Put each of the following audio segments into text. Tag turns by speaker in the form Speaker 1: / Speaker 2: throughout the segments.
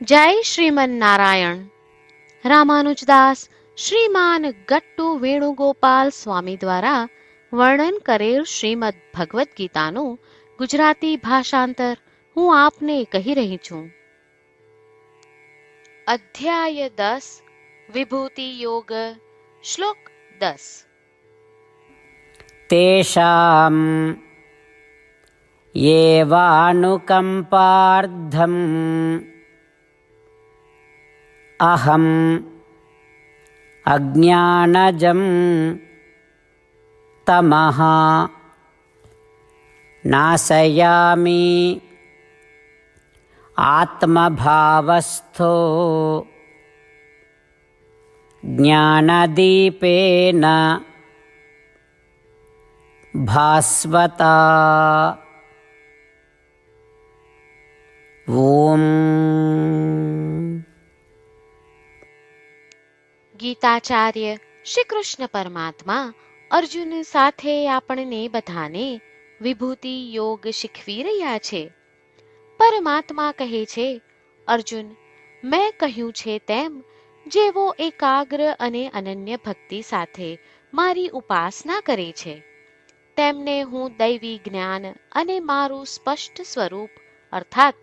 Speaker 1: જય શ્રીમન્નારાયણ. રામાનુજદાસ શ્રીમાન ગટ્ટુ વેણુગોપાલ સ્વામી દ્વારા વર્ણન કરેલ શ્રીમદ ભગવદ્ ગીતાનું ગુજરાતી ભાષાંતર હું આપને કહી રહી છું. અધ્યાય દસ, વિભૂતિ યોગ, શ્લોક દસ.
Speaker 2: તેષામ એવાનુકંપાર્ધમ अहम् अज्ञानजं तमः नाशयामि आत्मभावस्थो ज्ञानदीपेन भास्वता। ॐ
Speaker 1: ગીતાચાર્ય શ્રી કૃષ્ણ પરમાત્મા અર્જુન સાથે આપણને બધાને વિભૂતિ યોગ શીખવી રહ્યા છે. પરમાત્મા કહે છે, અર્જુન, મેં કહ્યું છે તેમ, જેવો એકાગ્ર અને અનન્ય ભક્તિ સાથે મારી ઉપાસના કરે છે. તેમને હું દૈવી જ્ઞાન અને મારું સ્પષ્ટ સ્વરૂપ, અર્થાત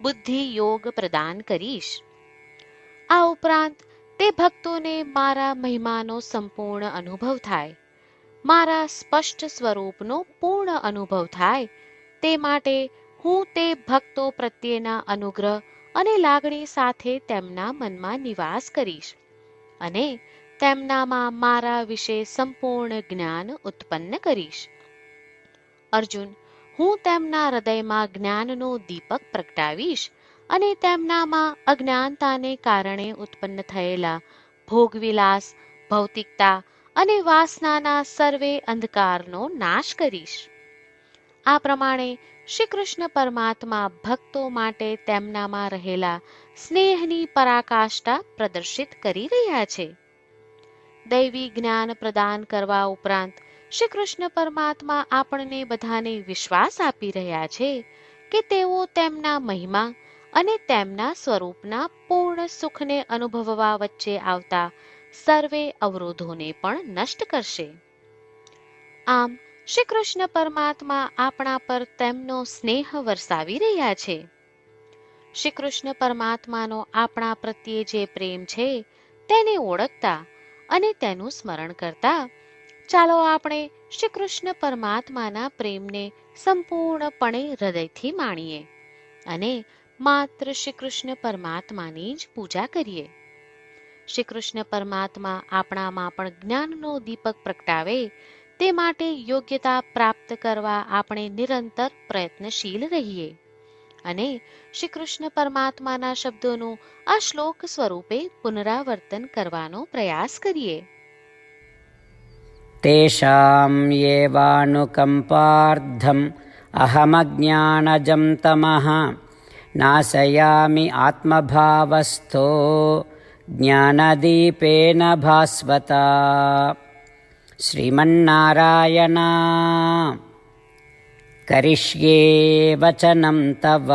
Speaker 1: બુદ્ધિ યોગ પ્રદાન કરીશ. આ ઉપરાંત તે ભક્તોને મારા મહિમાનો સંપૂર્ણ અનુભવ થાય. મારા સ્પષ્ટ સ્વરૂપનો પૂર્ણ અનુભવ થાય. તે માટે હું તે ભક્તો પ્રત્યેના અનુગ્રહ અને લાગણી સાથે તેમના મનમાં નિવાસ કરીશ અને તેમનામાં મારા વિશે સંપૂર્ણ જ્ઞાન ઉત્પન્ન કરીશ. અર્જુન, હું તેમના હૃદયમાં જ્ઞાનનો દીપક પ્રગટાવીશ અને તેમનામાં અજ્ઞાનતાને કારણે ઉત્પન્ન થયેલા ભોગવિલાસ, ભૌતિકતા અને વાસનાના સર્વે અંધકારનો નાશ કરીશ. આ પ્રમાણે શ્રી કૃષ્ણ પરમાત્મા ભક્તો માટે તેમનામાં રહેલા સ્નેહની પરાકાષ્ઠા પ્રદર્શિત કરી રહ્યા છે. દૈવી જ્ઞાન પ્રદાન કરવા ઉપરાંત શ્રી કૃષ્ણ પરમાત્મા આપણને બધાને વિશ્વાસ આપી રહ્યા છે કે તેઓ તેમના મહિમા અને તેમના સ્વરૂપના પૂર્ણ સુખને અનુભવવા વચ્ચે આવતા સર્વે અવરોધોને પણ નષ્ટ કરશે. આમ શ્રી કૃષ્ણ પરમાત્મા આપણા પર તેમનો સ્નેહ વરસાવી રહ્યા છે. શ્રી કૃષ્ણ પરમાત્માનો આપણા પ્રત્યે જે પ્રેમ છે, તેને ઓળખતા અને તેનું સ્મરણ કરતા, ચાલો આપણે શ્રી કૃષ્ણ પરમાત્માના પ્રેમને સંપૂર્ણપણે હૃદયથી માણીએ અને માત્ર શ્રી કૃષ્ણ પરમાત્માની જ પૂજા કરીએ. શ્રી કૃષ્ણ પરમાત્મા આપણામાં પણ જ્ઞાનનો દીપક પ્રગટાવે, તે માટે યોગ્યતા પ્રાપ્ત કરવા આપણે નિરંતર પ્રયત્નશીલ રહીએ. અને શ્રી કૃષ્ણ પરમાત્માના શબ્દોનું આ શ્લોક સ્વરૂપે પુનરાવર્તન કરવાનો પ્રયાસ કરીએ.
Speaker 2: તેષાં એવાનુકંપાર્ધમ અહમજ્ઞાનજમ તમઃ नाशयामि आत्मभावस्थो ज्ञानदीपेन भास्वता। श्रीमन्नारायण करिष्ये वचनं तव।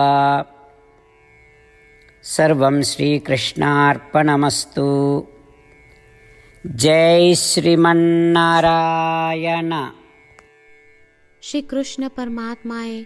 Speaker 2: सर्वं श्रीकृष्णार्पणमस्तु।
Speaker 1: जय श्रीमन्नारायण। श्रीकृष्णपरमात्माय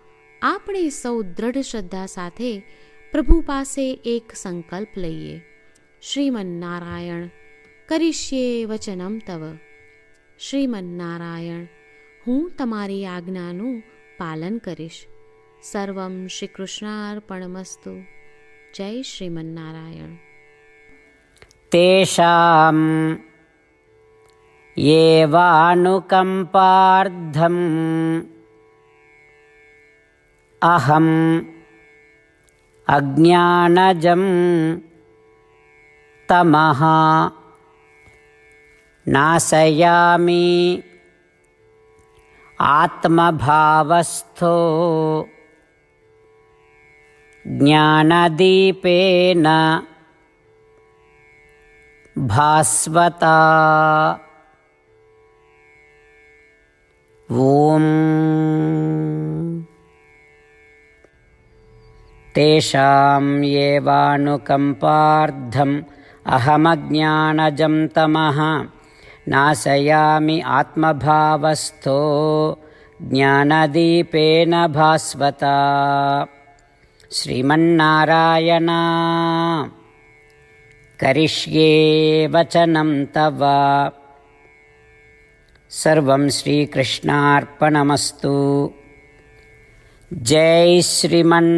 Speaker 1: આપણે સૌ દ્રઢ શ્રદ્ધા સાથે પ્રભુ પાસે એક સંકલ્પ લઈએ શ્રીમન્નારાયણ કરીશ્યે વચનમ તવ શ્રીમન્નારાયણ હું તમારી આજ્ઞાનું પાલન કરીશ સર્વમ શ્રી કૃષ્ણાર્પણમસ્તુ જય શ્રીમન્નારાયણ
Speaker 2: तेषां येवानुकम्पार्थम् अहम् अज्ञानजं तमः नाशयामि आत्मभावस्थो ज्ञानदीपेन भास्वता। ॐ तेषां येवानुकम्पार्थम् अहमज्ञानजं तमः। नाशयामि आत्मभावस्थो ज्ञानदीपेन भास्वता। श्रीमन्नारायणा करिष्ये वचनं तव। सर्वं श्रीकृष्णार्पणमस्तु जय श्रीमन्नारायण